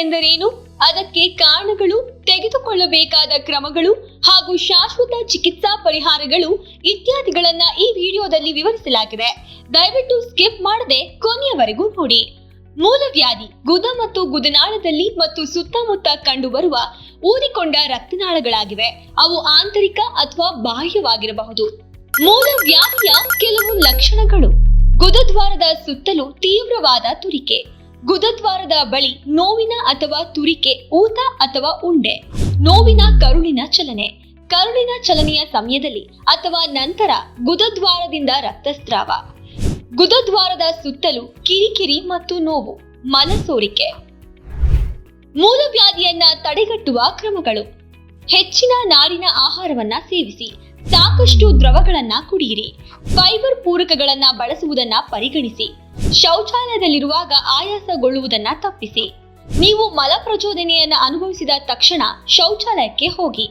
ಎಂದರೇನು? ಅದಕ್ಕೆ ಕಾರಣಗಳು ತೆಗೆದುಕೊಳ್ಳಬೇಕಾದ ಕ್ರಮಗಳು ಹಾಗೂ ಶಾಶ್ವತ ಚಿಕಿತ್ಸಾ ಪರಿಹಾರಗಳು ಇತ್ಯಾದಿಗಳನ್ನ ಈ ವಿಡಿಯೋದಲ್ಲಿ ವಿವರಿಸಲಾಗಿದೆ. ದಯವಿಟ್ಟು ಸ್ಕಿಪ್ ಮಾಡದೆ ಕೊನೆಯವರೆಗೂ ನೋಡಿ. ಮೂಲವ್ಯಾಧಿ ಗುದ ಮತ್ತು ಗುದನಾಳದಲ್ಲಿ ಮತ್ತು ಸುತ್ತಮುತ್ತ ಕಂಡುಬರುವ ಊದಿಕೊಂಡ ರಕ್ತನಾಳಗಳಾಗಿವೆ. ಅವು ಆಂತರಿಕ ಅಥವಾ ಬಾಹ್ಯವಾಗಿರಬಹುದು. ಮೂಲವ್ಯಾಧಿಯ ಕೆಲವು ಲಕ್ಷಣಗಳು. ಗುದದ್ವಾರದ ಸುತ್ತಲೂ ತೀವ್ರವಾದ ತುರಿಕೆ. ಗುದದ್ವಾರದ ಬಳಿ ನೋವಿನ ಅಥವಾ ತುರಿಕೆ, ಊತ ಅಥವಾ ಉಂಡೆ. ನೋವಿನ ಕರುಳಿನ ಚಲನೆ. ಕರುಳಿನ ಚಲನೆಯ ಸಮಯದಲ್ಲಿ ಅಥವಾ ನಂತರ ಗುದದ್ವಾರದಿಂದ ರಕ್ತಸ್ರಾವ. ಗುದದ್ವಾರದ ಸುತ್ತಲೂ ಕಿರಿಕಿರಿ ಮತ್ತು ನೋವು ಮನಸೋರಿಕೆ ಮೂಲವ್ಯಾಧಿಯನ್ನ ತಡೆಗಟ್ಟುವ ಕ್ರಮಗಳು. ಹೆಚ್ಚಿನ ನಾರಿನ ಆಹಾರವನ್ನ ಸೇವಿಸಿ. ಸಾಕಷ್ಟು ದ್ರವಗಳನ್ನ ಕುಡಿಯಿರಿ. ಫೈಬರ್ ಪೂರಕಗಳನ್ನ ಬಳಸುವುದನ್ನ ಪರಿಗಣಿಸಿ. ಶೌಚಾಲಯದಲ್ಲಿರುವಾಗ ಆಯಾಸಗೊಳ್ಳುವುದನ್ನ ತಪ್ಪಿಸಿ. ನೀವು ಮಲ ಪ್ರಚೋದನೆಯನ್ನ ಅನುಭವಿಸಿದ ತಕ್ಷಣ ಶೌಚಾಲಯಕ್ಕೆ ಹೋಗಿ.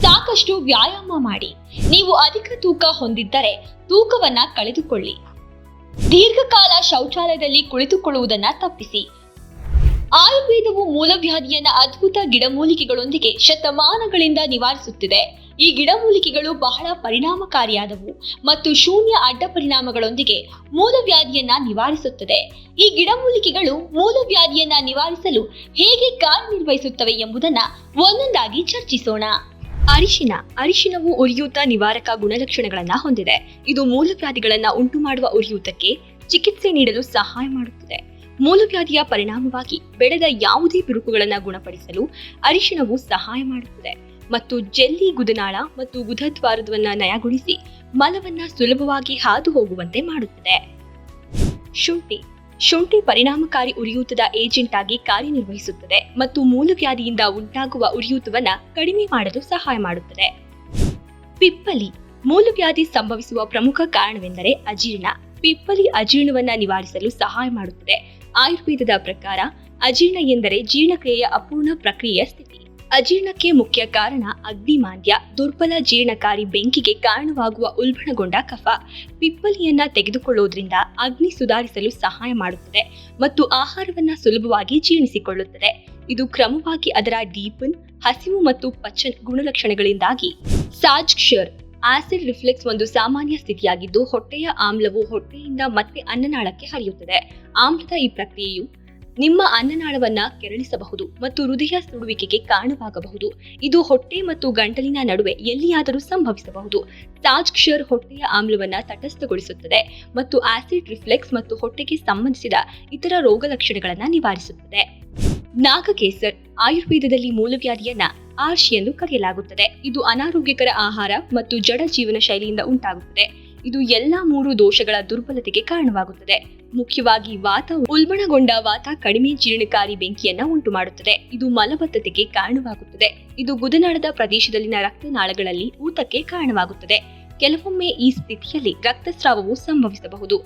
ಸಾಕಷ್ಟು ವ್ಯಾಯಾಮ ಮಾಡಿ. ನೀವು ಅಧಿಕ ತೂಕ ಹೊಂದಿದ್ದರೆ ತೂಕವನ್ನ ಕಳೆದುಕೊಳ್ಳಿ. ದೀರ್ಘಕಾಲ ಶೌಚಾಲಯದಲ್ಲಿ ಕುಳಿತುಕೊಳ್ಳುವುದನ್ನ ತಪ್ಪಿಸಿ. ಆಯುರ್ವೇದವು ಮೂಲವ್ಯಾಧಿಯನ್ನ ಅದ್ಭುತ ಗಿಡಮೂಲಿಕೆಗಳೊಂದಿಗೆ ಶತಮಾನಗಳಿಂದ ನಿವಾರಿಸುತ್ತಿದೆ. ಈ ಗಿಡಮೂಲಿಕೆಗಳು ಬಹಳ ಪರಿಣಾಮಕಾರಿಯಾದವು ಮತ್ತು ಶೂನ್ಯ ಅಡ್ಡ ಪರಿಣಾಮಗಳೊಂದಿಗೆ ಮೂಲವ್ಯಾಧಿಯನ್ನ ನಿವಾರಿಸುತ್ತದೆ. ಈ ಗಿಡಮೂಲಿಕೆಗಳು ಮೂಲವ್ಯಾಧಿಯನ್ನ ನಿವಾರಿಸಲು ಹೇಗೆ ಕಾರ್ಯನಿರ್ವಹಿಸುತ್ತವೆ ಎಂಬುದನ್ನ ಒಂದೊಂದಾಗಿ ಚರ್ಚಿಸೋಣ. ಅರಿಶಿನ, ಅರಿಶಿನವು ಉರಿಯೂತ ನಿವಾರಕ ಗುಣಲಕ್ಷಣಗಳನ್ನ ಹೊಂದಿದೆ. ಇದು ಮೂಲವ್ಯಾಧಿಗಳನ್ನ ಉಂಟು ಮಾಡುವ ಉರಿಯೂತಕ್ಕೆ ಚಿಕಿತ್ಸೆ ನೀಡಲು ಸಹಾಯ ಮಾಡುತ್ತದೆ. ಮೂಲವ್ಯಾಧಿಯ ಪರಿಣಾಮವಾಗಿ ಬೆಳೆದ ಯಾವುದೇ ಬಿರುಕುಗಳನ್ನು ಗುಣಪಡಿಸಲು ಅರಿಶಿನವು ಸಹಾಯ ಮಾಡುತ್ತದೆ. ಮತ್ತು ಜೆಲ್ಲಿ ಗುದನಾಳ ಮತ್ತು ಗುದದ್ವಾರದವನ್ನ ನಯಗೊಳಿಸಿ ಮಲವನ್ನ ಸುಲಭವಾಗಿ ಹಾದು ಹೋಗುವಂತೆ ಮಾಡುತ್ತದೆ. ಶುಂಠಿ. ಶುಂಠಿ ಪರಿಣಾಮಕಾರಿ ಉರಿಯೂತದ ಏಜೆಂಟ್ ಆಗಿ ಕಾರ್ಯನಿರ್ವಹಿಸುತ್ತದೆ ಮತ್ತು ಮೂಲವ್ಯಾಧಿಯಿಂದ ಉಂಟಾಗುವ ಉರಿಯೂತವನ್ನ ಕಡಿಮೆ ಮಾಡಲು ಸಹಾಯ ಮಾಡುತ್ತದೆ. ಪಿಪ್ಪಲಿ. ಮೂಲವ್ಯಾಧಿ ಸಂಭವಿಸುವ ಪ್ರಮುಖ ಕಾರಣವೆಂದರೆ ಅಜೀರ್ಣ. ಪಿಪ್ಪಲಿ ಅಜೀರ್ಣವನ್ನ ನಿವಾರಿಸಲು ಸಹಾಯ ಮಾಡುತ್ತದೆ. ಆಯುರ್ವೇದದ ಪ್ರಕಾರ ಅಜೀರ್ಣ ಎಂದರೆ ಜೀರ್ಣಕ್ರಿಯೆಯ ಅಪೂರ್ಣ ಪ್ರಕ್ರಿಯೆಯ ಸ್ಥಿತಿ ಅಜೀರ್ಣಕ್ಕೆ ಮುಖ್ಯ ಕಾರಣ ಅಗ್ನಿಮಾಂದ್ಯ ದುರ್ಬಲ ಜೀರ್ಣಕಾರಿ ಬೆಂಕಿಗೆ ಕಾರಣವಾಗುವ ಉಲ್ಬಣಗೊಂಡ ಕಫ. ಪಿಪ್ಪಲಿಯನ್ನ ತೆಗೆದುಕೊಳ್ಳುವುದರಿಂದ ಅಗ್ನಿ ಸುಧಾರಿಸಲು ಸಹಾಯ ಮಾಡುತ್ತದೆ ಮತ್ತು ಆಹಾರವನ್ನ ಸುಲಭವಾಗಿ ಜೀರ್ಣಿಸಿಕೊಳ್ಳುತ್ತದೆ. ಇದು ಕ್ರಮವಾಗಿ ಅದರ ಡೀಪನ್ ಹಸಿವು ಮತ್ತು ಪಚನ್ ಗುಣಲಕ್ಷಣಗಳಿಂದಾಗಿ. ಸಾಜ್ಕ್ಷರ್ ಆಸಿಡ್ ರಿಫ್ಲೆಕ್ಸ್ ಒಂದು ಸಾಮಾನ್ಯ ಸ್ಥಿತಿಯಾಗಿದ್ದು ಹೊಟ್ಟೆಯ ಆಮ್ಲವು ಹೊಟ್ಟೆಯಿಂದ ಮತ್ತೆ ಅನ್ನನಾಳಕ್ಕೆ ಹರಿಯುತ್ತದೆ. ಆಮ್ಲದ ಈ ಪ್ರಕ್ರಿಯೆಯು ನಿಮ್ಮ ಅನ್ನನಾಳವನ್ನ ಕೆರಳಿಸಬಹುದು ಮತ್ತು ಹೃದಯ ಸುಡುವಿಕೆಗೆ ಕಾರಣವಾಗಬಹುದು. ಇದು ಹೊಟ್ಟೆ ಮತ್ತು ಗಂಟಲಿನ ನಡುವೆ ಎಲ್ಲಿಯಾದರೂ ಸಂಭವಿಸಬಹುದು. ಸಾಜ್ಕ್ಷರ್ ಹೊಟ್ಟೆಯ ಆಮ್ಲವನ್ನ ತಟಸ್ಥಗೊಳಿಸುತ್ತದೆ ಮತ್ತು ಆಸಿಡ್ ರಿಫ್ಲೆಕ್ಸ್ ಮತ್ತು ಹೊಟ್ಟೆಗೆ ಸಂಬಂಧಿಸಿದ ಇತರ ರೋಗ ಲಕ್ಷಣಗಳನ್ನ ನಿವಾರಿಸುತ್ತದೆ. ನಾಗಕೇಸರ್ ಆಯುರ್ವೇದದಲ್ಲಿ ಮೂಲವ್ಯಾಧಿಯನ್ನ ಆರ್ಶಿ ಎಂದು ಕರೆಯಲಾಗುತ್ತದೆ. ಇದು ಅನಾರೋಗ್ಯಕರ ಆಹಾರ ಮತ್ತು ಜಡ ಜೀವನ ಶೈಲಿಯಿಂದ ಉಂಟಾಗುತ್ತದೆ. ಇದು ಎಲ್ಲಾ ಮೂರು ದೋಷಗಳ ದುರ್ಬಲತೆಗೆ ಕಾರಣವಾಗುತ್ತದೆ. ಮುಖ್ಯವಾಗಿ ವಾತ ಉಲ್ಬಣಗೊಂಡ ವಾತ ಕಡಿಮೆ ಜೀರ್ಣಕಾರಿ ಬೆಂಕಿಯನ್ನ ಉಂಟು ಮಾಡುತ್ತದೆ ಇದು ಮಲಬದ್ಧತೆಗೆ ಕಾರಣವಾಗುತ್ತದೆ. ಇದು ಗುದನಾಳದ ಪ್ರದೇಶದಲ್ಲಿನ ರಕ್ತನಾಳಗಳಲ್ಲಿ ಊತಕ್ಕೆ ಕಾರಣವಾಗುತ್ತದೆ. ಕೆಲವೊಮ್ಮೆ ಈ ಸ್ಥಿತಿಯಲ್ಲಿ ರಕ್ತಸ್ರಾವವು ಸಂಭವಿಸಬಹುದು.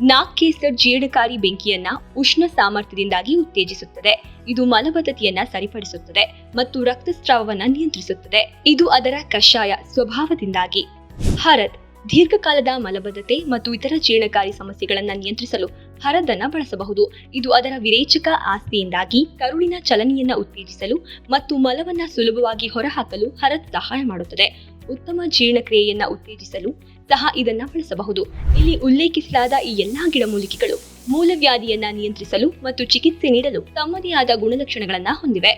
ನಾಕ್ ಕೇಸರ್ ಜೀರ್ಣಕಾರಿ ಬೆಂಕಿಯನ್ನ ಉಷ್ಣ ಸಾಮರ್ಥ್ಯದಿಂದಾಗಿ ಉತ್ತೇಜಿಸುತ್ತದೆ. ಇದು ಮಲಬದ್ಧತೆಯನ್ನ ಸರಿಪಡಿಸುತ್ತದೆ ಮತ್ತು ರಕ್ತಸ್ರಾವವನ್ನ ನಿಯಂತ್ರಿಸುತ್ತದೆ. ಇದು ಅದರ ಕಷಾಯ ಸ್ವಭಾವದಿಂದಾಗಿ. ಹರದ್ ದೀರ್ಘಕಾಲದ ಮಲಬದ್ಧತೆ ಮತ್ತು ಇತರ ಜೀರ್ಣಕಾರಿ ಸಮಸ್ಯೆಗಳನ್ನು ನಿಯಂತ್ರಿಸಲು ಹರದನ್ನ ಬಳಸಬಹುದು. ಇದು ಅದರ ವಿರೇಚಕ ಆಸ್ತಿಯಿಂದಾಗಿ ಕರುಳಿನ ಚಲನೆಯನ್ನ ಉತ್ತೇಜಿಸಲು ಮತ್ತು ಮಲವನ್ನ ಸುಲಭವಾಗಿ ಹೊರಹಾಕಲು ಹರದ್ ಸಹಾಯ ಮಾಡುತ್ತದೆ. ಉತ್ತಮ ಜೀರ್ಣಕ್ರಿಯೆಯನ್ನ ಉತ್ತೇಜಿಸಲು ಸಹ ಇದನ್ನ ಬಳಸಬಹುದು. ಇಲ್ಲಿ ಉಲ್ಲೇಖಿಸಲಾದ ಈ ಎಲ್ಲಾ ಗಿಡಮೂಲಿಕೆಗಳು ಮೂಲವ್ಯಾಧಿಯನ್ನ ನಿಯಂತ್ರಿಸಲು ಮತ್ತು ಚಿಕಿತ್ಸೆ ನೀಡಲು ತಮ್ಮದೇ ಆದ ಗುಣಲಕ್ಷಣಗಳನ್ನ ಹೊಂದಿವೆ.